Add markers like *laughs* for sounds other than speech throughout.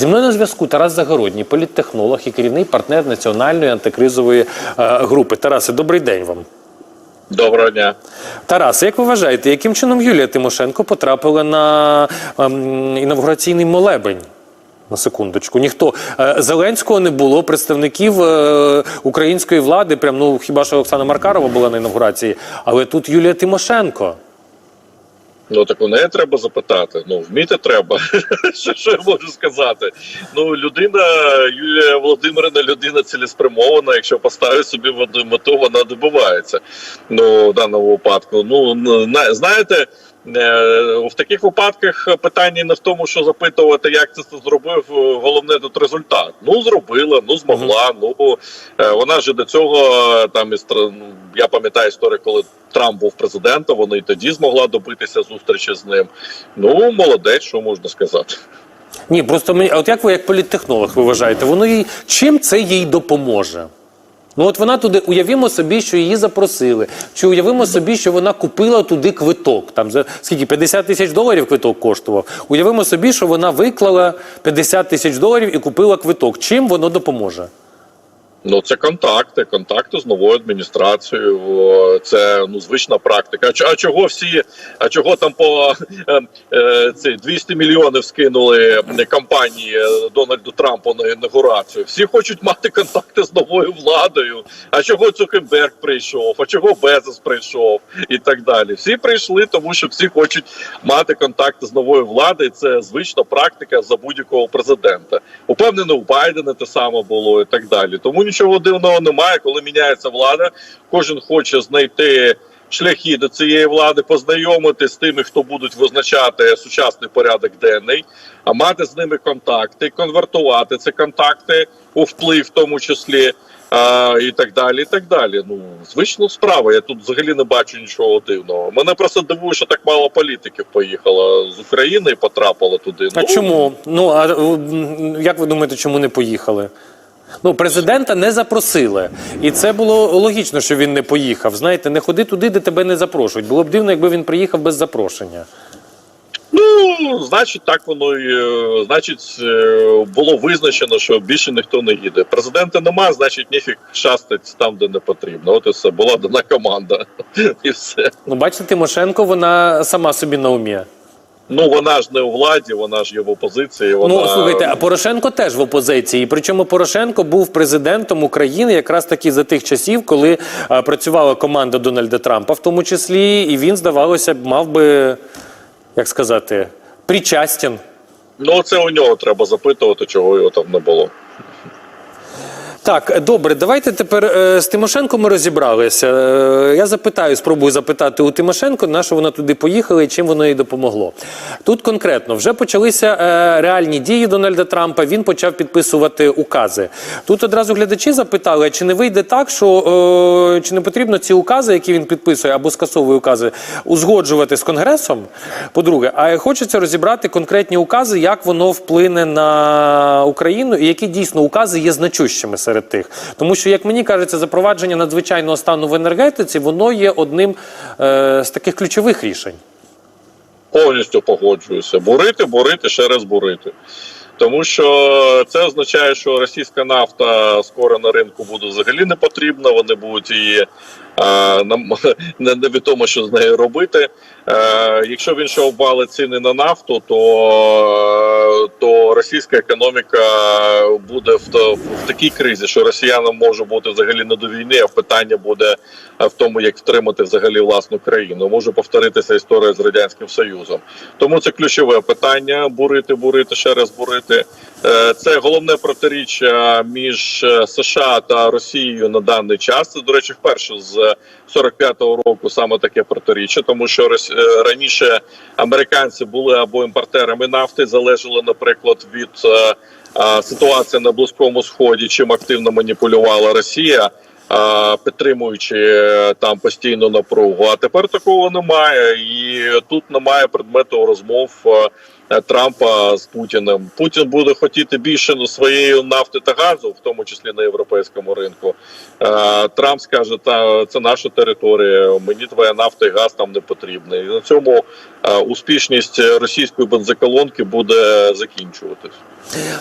Зі мною на зв'язку Тарас Загородній, політтехнолог і керівний партнер національної антикризової е, групи. Тарасе, добрий день вам. Доброго дня. Тарас, як ви вважаєте, яким чином Юлія Тимошенко потрапила на ем, інавгураційний молебень? На секундочку, ніхто Е, Зеленського не було, представників е, української влади. Прям ну хіба що Оксана Маркарова була на інавгурації, але тут Юлія Тимошенко. Ну так у неї треба запитати. Ну вміти треба. *laughs* що, що я можу сказати? Ну людина, Юлія Володимирівна, людина цілеспрямована. Якщо поставить собі одну мету, вона добивається. Ну в даному випадку. Ну на- знаєте. Е, В таких випадках питання не в тому, що запитувати, як це зробив. Головне тут результат. Ну зробила, ну змогла. Ну е, вона ж до цього е, там із ну, я пам'ятаю історію, коли Трамп був президентом. Вона і тоді змогла добитися зустрічі з ним. Ну молодець, що можна сказати. Ні, просто мені, а от як ви як політтехнолог ви вважаєте, воно їй чим це їй допоможе? Ну от вона туди, уявімо собі, що її запросили. Чи уявимо собі, що вона купила туди квиток? Там за скільки 50 тисяч доларів квиток коштував. Уявимо собі, що вона виклала 50 тисяч доларів і купила квиток. Чим воно допоможе? Ну, це контакти, контакти з новою адміністрацією. Це ну звична практика. А, чого всі? А чого там по е, е, ці 200 мільйонів скинули компанії е, Дональду Трампу на інаугурацію? Всі хочуть мати контакти з новою владою. А чого Цукерберг прийшов? А чого Безос прийшов? І так далі. Всі прийшли, тому що всі хочуть мати контакти з новою владою. Це звична практика за будь-якого президента. Упевнено, у Байдена те саме було і так далі. Тому нічого дивного немає, коли міняється влада. Кожен хоче знайти шляхи до цієї влади, познайомити з тими, хто будуть визначати сучасний порядок денний, а мати з ними контакти, конвертувати ці контакти у вплив, в тому числі. А, і так далі, і так далі. Ну звична справа. Я тут взагалі не бачу нічого дивного. Мене просто дивує, що так мало політиків поїхало з України і потрапило туди. А ну, чому? Ну а як ви думаєте, чому не поїхали? Ну, президента не запросили, і це було логічно, що він не поїхав. Знаєте, не ходи туди, де тебе не запрошують. Було б дивно, якби він приїхав без запрошення. Ну, значить, так воно і е, значить е, було визначено, що більше ніхто не їде. Президента нема, значить, ніфіг шастать там, де не потрібно. От і все була дана команда, *laughs* і все. Ну, бачите, Тимошенко, вона сама собі на умі. Ну вона ж не у владі, вона ж є в опозиції. Вона... Ну слухайте, а Порошенко теж в опозиції. Причому Порошенко був президентом України якраз таки за тих часів, коли а, працювала команда Дональда Трампа, в тому числі, і він, здавалося б, мав би, як сказати, причастен. Ну це у нього треба запитувати, чого його там не було. Так, добре, давайте тепер е, з Тимошенко ми розібралися. Е, я запитаю, спробую запитати у Тимошенко, на що вона туди поїхала і чим воно їй допомогло. Тут конкретно вже почалися е, реальні дії Дональда Трампа. Він почав підписувати укази. Тут одразу глядачі запитали, чи не вийде так, що чи не потрібно ці укази, які він підписує, або скасовує укази, узгоджувати з конгресом? По-друге, а хочеться розібрати конкретні укази, як воно вплине на Україну, і які дійсно укази є значущими серед тих. Тому що, як мені кажеться, запровадження надзвичайного стану в енергетиці воно є одним е, з таких ключових рішень. Повністю погоджуюся. Бурити, бурити, ще раз бурити. Тому що це означає, що російська нафта скоро на ринку буде взагалі не потрібна. Вони будуть її нам *laughs* не- невідомо, що з нею робити. Е, якщо він ще обвалить ціни на нафту, то, то російська економіка буде в, в такій кризі, що росіянам може бути взагалі не до війни, а питання буде е, в тому, як втримати взагалі власну країну. Може повторитися історія з радянським союзом. Тому це ключове питання: бурити, бурити, ще раз бурити. Е, Це головне протиріччя між США та Росією на даний час. Це, до речі, вперше з 45-го року саме таке протиріччя, тому що е, раніше американці були або імпортерами нафти, залежали, наприклад, від е, е, ситуації на близькому сході, чим активно маніпулювала Росія. Підтримуючи там постійну напругу, а тепер такого немає, і тут немає предмету розмов Трампа з Путіним. Путін буде хотіти більше своєї нафти та газу, в тому числі на європейському ринку. Е, Трамп скаже, та це наша територія. Мені твоя нафта і газ там не потрібна. І на цьому е, успішність російської бензоколонки буде закінчуватись.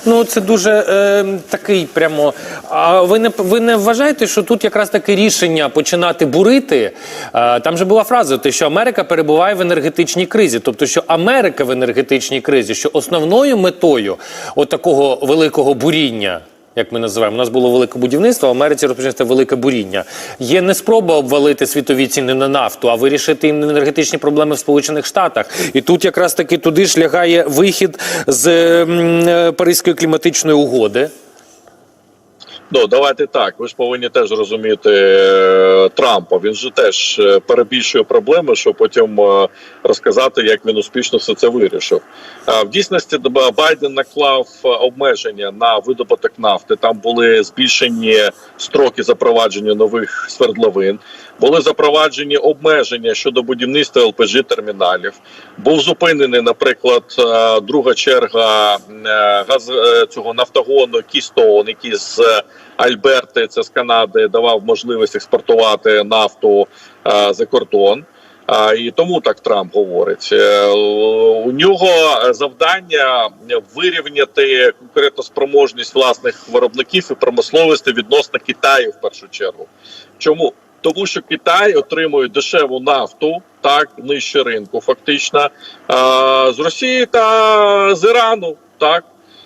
Ну, це дуже е, такий прямо. А ви не ви не вважаєте, що тут якраз таке рішення починати бурити? Е, там же була фраза, те, що Америка перебуває в енергетичній кризі. Тобто, що Америка в енергетичній кризі, що основною метою от такого великого буріння. Як ми називаємо, у нас було велике будівництво, в Америці розпочнеться велике буріння. Є не спроба обвалити світові ціни на нафту, а вирішити енергетичні проблеми в Сполучених Штатах. І тут якраз таки туди ж лягає вихід з е, Паризької кліматичної угоди. Ну, давайте так. Ви ж повинні теж розуміти е, Трампа. Він же теж е, перебільшує проблеми, щоб потім е, розказати, як він успішно все це вирішив. В дійсності Байден наклав обмеження на видобуток нафти. Там були збільшені строки запровадження нових свердловин. Були запроваджені обмеження щодо будівництва ЛПЖ терміналів. Був зупинений, наприклад, е, друга черга е, газ е, цього нафтогону Кістоун, який з Альберти, це з Канади, давав можливість експортувати нафту за кордон. А, і тому так Трамп говорить. У нього завдання вирівняти конкретно спроможність власних виробників і промисловості відносно Китаю в першу чергу. Чому? Тому що Китай отримує дешеву нафту, так нижче ринку, фактично з Росії та з Ірану, так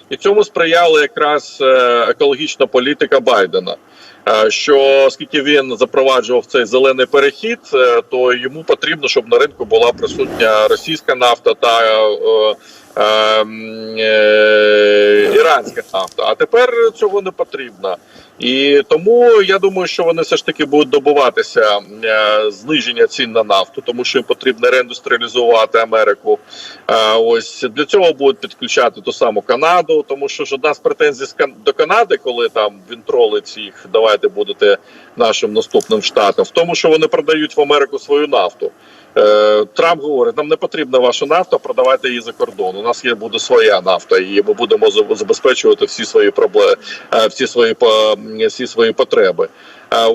і цьому сприяла якраз е, екологічна політика Байдена. Е, Що оскільки він запроваджував цей зелений перехід, е, то йому потрібно, щоб на ринку була присутня російська нафта та іранська нафта. А тепер цього не потрібно. І тому я думаю, що вони все ж таки будуть добуватися е, зниження цін на нафту, тому що їм потрібно реіндустріалізувати Америку. Е, ось для цього будуть підключати ту саму Канаду, тому що ж одна з претензій до Канади, коли там він тролить їх, давайте будете нашим наступним штатом, в тому, що вони продають в Америку свою нафту. Е, Трамп говорить: нам не потрібна ваша нафта, продавайте її за кордон. У нас є буде своя нафта, і ми будемо забезпечувати всі свої проблеми, всі свої всі свої потреби.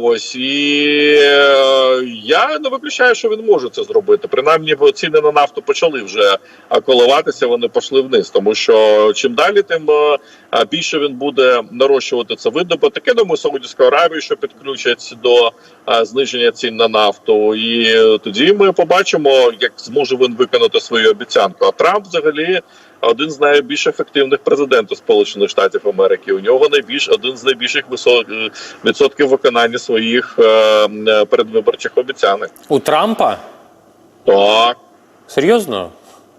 Ось і е, я не виключаю, що він може це зробити. Принаймні, ціни на нафту почали вже коливатися. Вони пішли вниз, тому що чим далі, тим е, більше він буде нарощувати це видобуток. Я думаю, Саудівську Аравію, що підключать до зниження цін на нафту, і е, тоді ми побачимо, як зможе він виконати свою обіцянку. А Трамп взагалі. Один з найбільш ефективних президентів Сполучених Штатів Америки. У нього найбільш один з найбільших е, відсотків виконання своїх е, е, передвиборчих обіцянок. У Трампа? Так, Серйозно?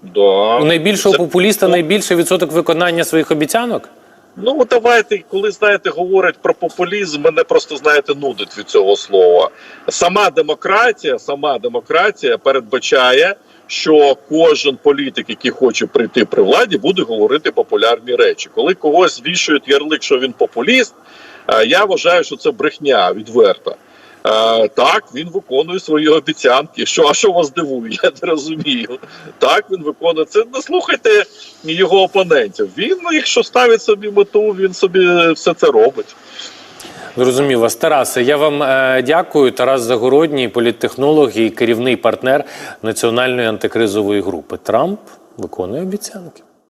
да. У найбільшого Це- популіста найбільший відсоток виконання своїх обіцянок? Ну давайте, коли знаєте, говорять про популізм, мене просто знаєте нудить від цього слова. Сама демократія, сама демократія передбачає, що кожен політик, який хоче прийти при владі, буде говорити популярні речі. Коли когось вішують ярлик, що він популіст, е, я вважаю, що це брехня відверта. Е, так, він виконує свої обіцянки. Що, а що вас дивує? Я не розумію. Так, він виконує це. Не слухайте його опонентів. Він, ну, якщо ставить собі мету, він собі все це робить. Зрозумів вас, Тарасе. Я вам е, дякую. Тарас Загородній, політтехнолог і керівний партнер національної антикризової групи. Трамп виконує обіцянки.